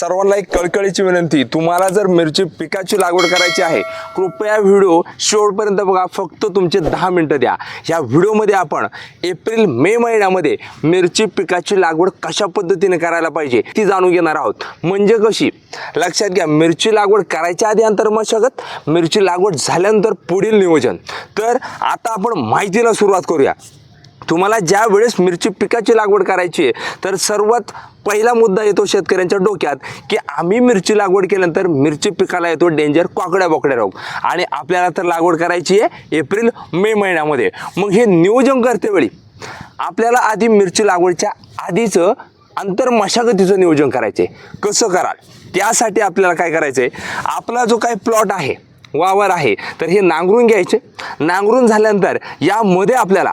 सर्वांना एक कळकळीची विनंती तुम्हाला जर मिरची पिकाची लागवड करायची आहे कृपया व्हिडिओ शेवटपर्यंत बघा फक्त तुमचे दहा मिनटं द्या. ह्या व्हिडिओमध्ये आपण एप्रिल मे महिन्यामध्ये मिरची पिकाची लागवड कशा पद्धतीने करायला पाहिजे ती जाणून घेणार आहोत. म्हणजे कशी? लक्षात घ्या मिरची लागवड करायच्या आधी अंतर मशागत मिरची लागवड झाल्यानंतर पुढील नियोजन. तर आता आपण माहितीला सुरुवात करूया. तुम्हाला ज्या वेळेस मिरची पिकाची लागवड करायची आहे तर सर्वात पहिला मुद्दा येतो शेतकऱ्यांच्या डोक्यात की आम्ही मिरची लागवड केल्यानंतर मिरची पिकाला येतो डेंजर कोकड्या बोकड्या रोग आणि आपल्याला तर लागवड करायची आहे एप्रिल मे महिन्यामध्ये. मग हे नियोजन करतेवेळी आपल्याला आधी मिरची लागवडच्या आधीचं अंतर मशागतीचं नियोजन करायचं आहे कसं कराल? त्यासाठी आपल्याला काय करायचं आहे आपला जो काही प्लॉट आहे वावर आहे. तर हे नांगरून घ्यायचे. नांगरून झाल्यानंतर यामध्ये आपल्याला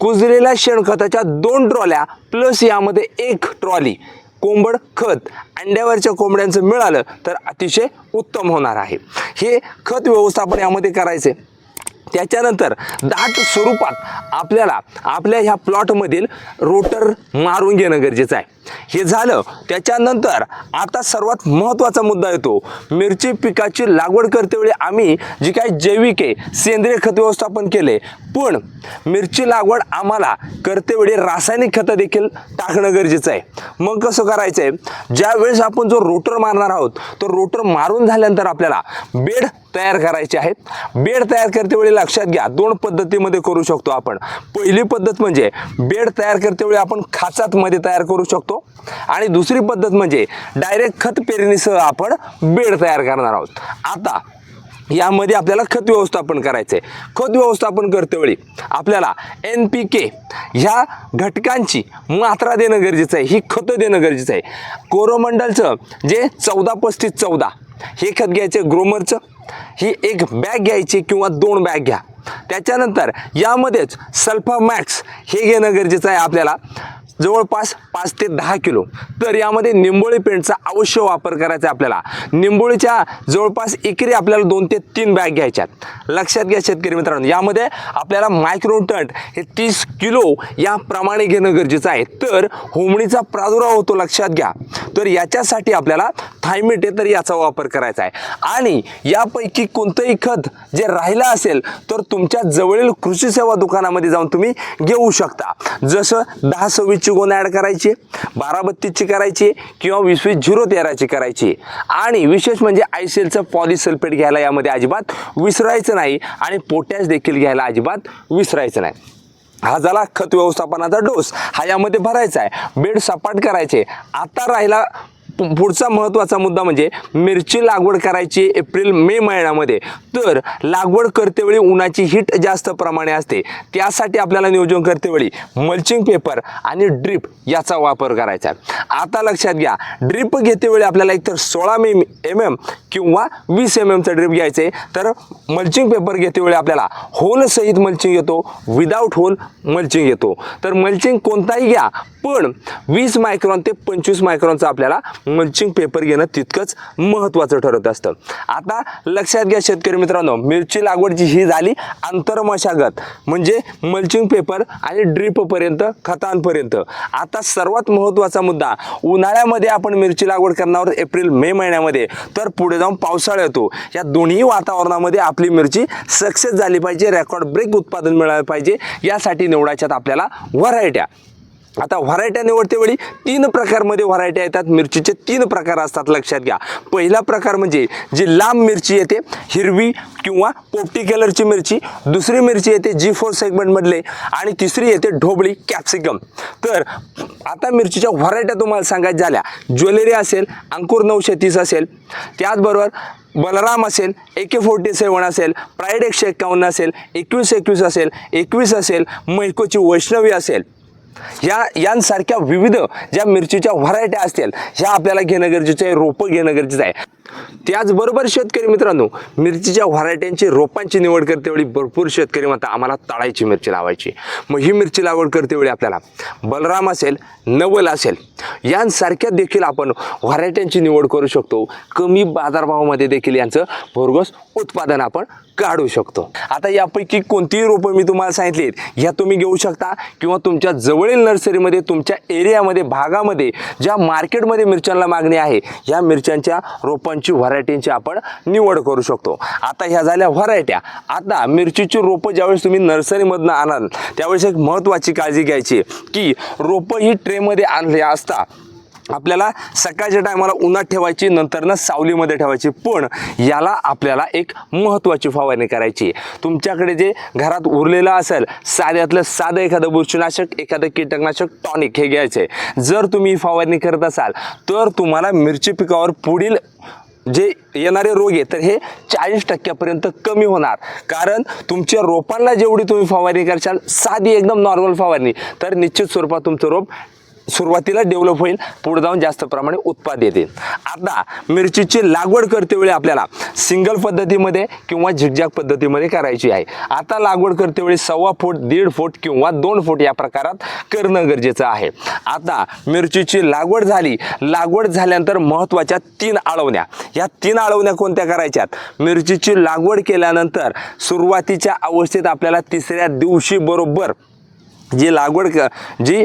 कुजलेल्या शेणखताच्या दोन ट्रॉल्या प्लस यामध्ये एक ट्रॉली कोंबड खत अंड्यावरच्या कोंबड्यांचं मिळालं तर अतिशय उत्तम होणार आहे. हे खत व्यवस्थापन यामध्ये करायचे. त्याच्यानंतर दाट स्वरूपात आपल्याला आपल्या ह्या प्लॉटमधील रोटर मारून घेणं गरजेचं आहे. हे झालं. त्याच्यानंतर आता सर्वात महत्त्वाचा मुद्दा येतो. मिरची पिकाची लागवड करतेवेळी आम्ही जी काही जैविक आहे सेंद्रिय खत व्यवस्थापन केले. पण मिरची लागवड आम्हाला करतेवेळी रासायनिक खतं देखील टाकणं गरजेचं आहे. मग कसं करायचं आहे ज्यावेळेस आपण जो रोटर मारणार आहोत तो रोटर मारून झाल्यानंतर आपल्याला बेड तयार करायचे आहेत. बेड तयार करतेवेळी लक्षात घ्या दोन पद्धतीमध्ये करू शकतो आपण. पहिली पद्धत म्हणजे बेड तयार करतेवेळी आपण खाचातमध्ये तयार करू शकतो. आणि दुसरी पद्धत म्हणजे डायरेक्ट खत पेरणीसह आपण बेड तयार करणार आहोत. आता यामध्ये आपल्याला खत व्यवस्थापन करायचं आहे खत व्यवस्थापन करतेवेळी आपल्याला एन पी के ह्या घटकांची मात्रा देणं गरजेचं आहे. ही खतं देणं गरजेचं आहे. कोरोमंडलचं जे चौदा पस्तीस चौदा हे खत घ्यायचं ग्रोमरचं. ही एक बॅग घ्यायची किंवा दोन बॅग घ्या. त्याच्यानंतर यामध्येच सल्फा मॅक्स हे घेणं गरजेचं आहे आपल्याला. जवळपास पाच ते दहा किलो. तर यामध्ये निंबोळी पेंटचा अवश्य वापर करायचा आहे आपल्याला. निंबोळीच्या जवळपास एकरी आपल्याला दोन ते तीन बॅग घ्यायच्यात. लक्षात घ्या शेतकरी मित्रांनो यामध्ये आपल्याला मायक्रोटंट हे तीस किलो या प्रमाणे घेणं गरजेचं आहे. तर होमणीचा प्रादुर्भाव होतो लक्षात घ्या. तर याच्यासाठी आपल्याला थायमेट आहे तर याचा वापर करायचा आहे. आणि यापैकी कोणतंही खत जे राहिलं असेल तर तुमच्या जवळील कृषी सेवा दुकानामध्ये जाऊन तुम्ही घेऊ शकता. जसं दहा सव्वीस बत्तीसची गोंद ॲड करायची बारा बत्तीसची करायची किंवा वीस वीस झिरो तेराची करायची. आणि विशेष म्हणजे आयसेलचं पॉलिसल्फेट घ्यायला यामध्ये अजिबात विसरायचं नाही आणि पोटॅश देखील घ्यायला अजिबात विसरायचं नाही. हा झाला खत व्यवस्थापनाचा डोस हा यामध्ये भरायचा आहे. बेड सपाट करायचे. आता राहिला पुढचा महत्त्वाचा मुद्दा म्हणजे मिरची लागवड करायची एप्रिल मे महिन्यामध्ये. तर लागवड करतेवेळी उन्हाची हीट जास्त प्रमाणे असते. त्यासाठी आपल्याला नियोजन करतेवेळी मल्चिंग पेपर आणि ड्रीप याचा वापर करायचा. आता लक्षात घ्या ड्रीप घेतेवेळी आपल्याला एकतर सोळा मे एम एम किंवा वीस एम एमचा ड्रीप घ्यायचं. आहे तर मल्चिंग पेपर घेतेवेळी आपल्याला होल सहित मल्चिंग येतो. विदाऊट होल मल्चिंग येतो. तर मल्चिंग कोणताही घ्या पण वीस मायक्रॉन ते पंचवीस मायक्रॉनचा आपल्याला मल्चिंग पेपर घेणं तितकंच महत्त्वाचं ठरत असतं. आता लक्षात घ्या शेतकरी मित्रांनो मिरची लागवडची ही झाली आंतरमशागत म्हणजे मल्चिंग पेपर आणि ड्रीपपर्यंत खतांपर्यंत. आता सर्वात महत्त्वाचा मुद्दा उन्हाळ्यामध्ये आपण मिरची लागवड करणार एप्रिल मे महिन्यामध्ये. तर पुढे जाऊन पावसाळा येतो. या दोन्ही वातावरणामध्ये आपली मिरची सक्सेस झाली पाहिजे रेकॉर्ड ब्रेक उत्पादन मिळालं पाहिजे यासाठी निवडायच्यात आपल्याला व्हरायट्या. आता व्हरायट्या निवडते वेळी तीन प्रकारमध्ये व्हरायट्या येतात. मिरचीचे तीन प्रकार असतात. लक्षात घ्या. पहिला प्रकार म्हणजे जी लांब मिरची येते हिरवी किंवा पोपटी कलरची मिरची. दुसरी मिरची येते जी फोर सेगमेंटमधले आणि तिसरी येते ढोबळी कॅप्सिकम तर आता मिरचीच्या व्हरायट्या तुम्हाला सांगायच्या झाल्या. ज्वेलरी असेल अंकुर नऊशे तीस असेल त्याचबरोबर बलराम असेल ए के फोर्टी सेवन असेल प्राईड एकशे एक्कावन्न असेल एकवीस एकवीस असेल एकवीस असेल मैकोची वैष्णवी असेल. या यांसारख्या विविध ज्या मिरचीच्या व्हरायट्या असतील ह्या आपल्याला घेणं गरजेचं आहे रोपं घेणं गरजेचं आहे. त्याचबरोबर शेतकरी मित्रांनो मिरचीच्या व्हरायट्यांची रोपांची निवड करतेवेळी भरपूर शेतकरी म्हणतात आम्हाला तळायची मिरची लावायची. मग ही मिरची लागवड करतेवेळी आपल्याला बलराम असेल नवल असेल यांसारख्या देखील आपण व्हरायट्यांची निवड करू शकतो. कमी बाजारभावामध्ये देखील यांचं भरघोस उत्पादन आपण काढू शकतो. आता यापैकी कोणतीही रोपं मी तुम्हाला सांगितली ह्या तुम्ही घेऊ शकता किंवा तुमच्या जवळ जवळील नर्सरीमध्ये तुमच्या एरियामध्ये भागामध्ये ज्या मार्केटमध्ये मिरच्यांना मागणी आहे ह्या मिरच्यांच्या रोपांची व्हरायटींची आपण निवड करू शकतो. आता ह्या झाल्या व्हरायट्या. आता मिरचीची रोपं ज्यावेळेस तुम्ही नर्सरीमधनं आणाल त्यावेळेस एक महत्त्वाची काळजी घ्यायची की रोपं ही ट्रेमध्ये आणली असता आपल्याला सकाळच्या टायमाला उन्हात ठेवायची नंतर ना सावलीमध्ये ठेवायची. पण याला आपल्याला एक महत्त्वाची फवारणी करायची आहे. तुमच्याकडे जे घरात उरलेलं असेल साध्यातलं साधं एखादं बुरशीनाशक एखादं कीटकनाशक टॉनिक हे घ्यायचं आहे जर तुम्ही फवारणी करत असाल तर तुम्हाला मिरची पिकावर पुढील जे येणारे रोग आहे तर हे चाळीस टक्क्यापर्यंत कमी होणार. कारण तुमच्या रोपांना जेवढी तुम्ही फवारणी करशाल साधी एकदम नॉर्मल फवारणी. तर निश्चित स्वरूपात तुमचं रोप सुरुवातीला डेव्हलप होईल पुढे जाऊन जास्त प्रमाणे उत्पाद येतील. आता मिरचीची लागवड करते वेळी आपल्याला सिंगल पद्धतीमध्ये किंवा झिगझॅग पद्धतीमध्ये करायची आहे. आता लागवड करते वेळी सव्वा फूट दीड फूट किंवा दोन फूट या प्रकारात करणं गरजेचं आहे. आता मिरचीची लागवड झाली लागवड झाल्यानंतर महत्त्वाच्या तीन आळवण्या. या तीन आळवण्या कोणत्या करायच्यात? मिरचीची लागवड केल्यानंतर सुरुवातीच्या अवस्थेत आपल्याला तिसऱ्या दिवशी बरोबर जी लागवड क जी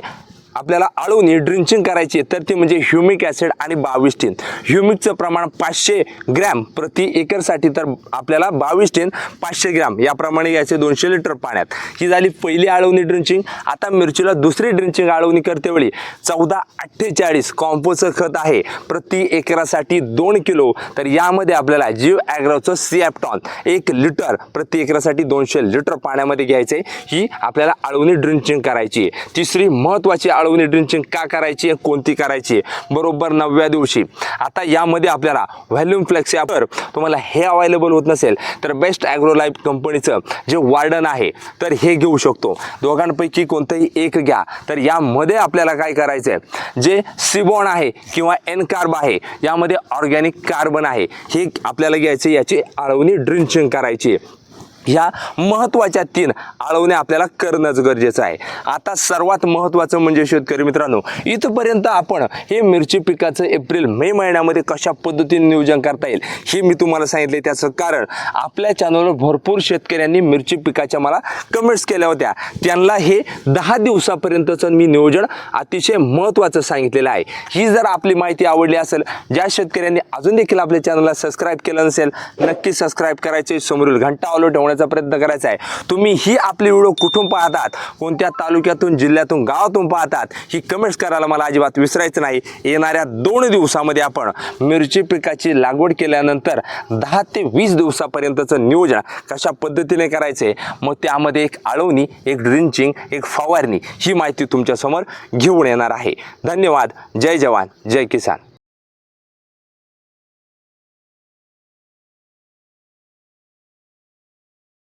आपल्याला आळवणी ड्रिंचिंग करायची आहे, तर ती म्हणजे ह्युमिक ॲसिड आणि बावीस टीन ह्युमिकचं प्रमाण पाचशे ग्रॅम प्रति एकरसाठी तर आपल्याला बावीस टीन पाचशे ग्रॅम. याप्रमाणे घ्यायचे दोनशे लिटर पाण्यात. ही झाली पहिली आळवणी ड्रिंचिंग आता मिरचीला दुसरी ड्रिंचिंग आळवणी करतेवेळी चौदा अठ्ठेचाळीस कॉम्पोचं खत आहे. प्रति एकरासाठी दोन किलो. तर यामध्ये आपल्याला जीव ॲग्रोचं सिॲप्टॉन एक लिटर प्रति एकरासाठी दोनशे लिटर पाण्यामध्ये घ्यायचे. ही आपल्याला आळवणी ड्रिंचिंग करायची आहे. तिसरी महत्त्वाची वाळवणी ड्रिंचिंग का करायची आहे कोणती करायची आहे बरोबर नवव्या दिवशी. आता यामध्ये आपल्याला व्हॅल्यूम फ्लेक्स यावर तुम्हाला हे अवेलेबल होत नसेल तर बेस्ट ॲग्रोलाईफ कंपनीचं जे वार्डन आहे तर हे घेऊ शकतो. दोघांपैकी कोणतंही एक घ्या. तर यामध्ये आपल्याला काय करायचं आहे जे सिबॉन आहे किंवा एन कार्ब आहे यामध्ये ऑर्गॅनिक कार्बन आहे. हे आपल्याला घ्यायचे याची आळवणी ड्रिंचिंग करायची. आहे ह्या महत्त्वाच्या तीन आळवण्या आपल्याला करणंच गरजेचं आहे. आता सर्वात महत्त्वाचं म्हणजे शेतकरी मित्रांनो इथपर्यंत आपण हे मिरची पिकाचं एप्रिल मे महिन्यामध्ये कशा पद्धतीने नियोजन करता येईल हे मी तुम्हाला सांगितले त्याचं कारण आपल्या चॅनलवर भरपूर शेतकऱ्यांनी मिरची पिकाच्या मला कमेंट्स केल्या होत्या. त्यांना हे दहा दिवसापर्यंतचं मी नियोजन अतिशय महत्त्वाचं सांगितलेलं आहे. ही जर आपली माहिती आवडली असेल ज्या शेतकऱ्यांनी अजून देखील आपल्या चॅनलला सबस्क्राईब केलं नसेल नक्की सबस्क्राईब करायचे समोरील घंटा ऑलो ठेवण्याचा प्रयत्न करायचा आहे. तुम्ही ही आपली व्हिडिओ कुठून पाहतात? कोणत्या तालुक्यातून जिल्ह्यातून गावातून पाहतात? ही कमेंट्स करायला मला अजिबात विसरायचं नाही. येणाऱ्या दोन दिवसामध्ये आपण मिरची पिकाची लागवड केल्यानंतर दहा ते वीस दिवसापर्यंतचं नियोजन कशा पद्धतीने करायचं आहे मग त्यामध्ये एक आळवणी एक ड्रिंचिंग एक फवारणी ही माहिती तुमच्यासमोर घेऊन येणार आहे. धन्यवाद. जय जवान. जय किसान.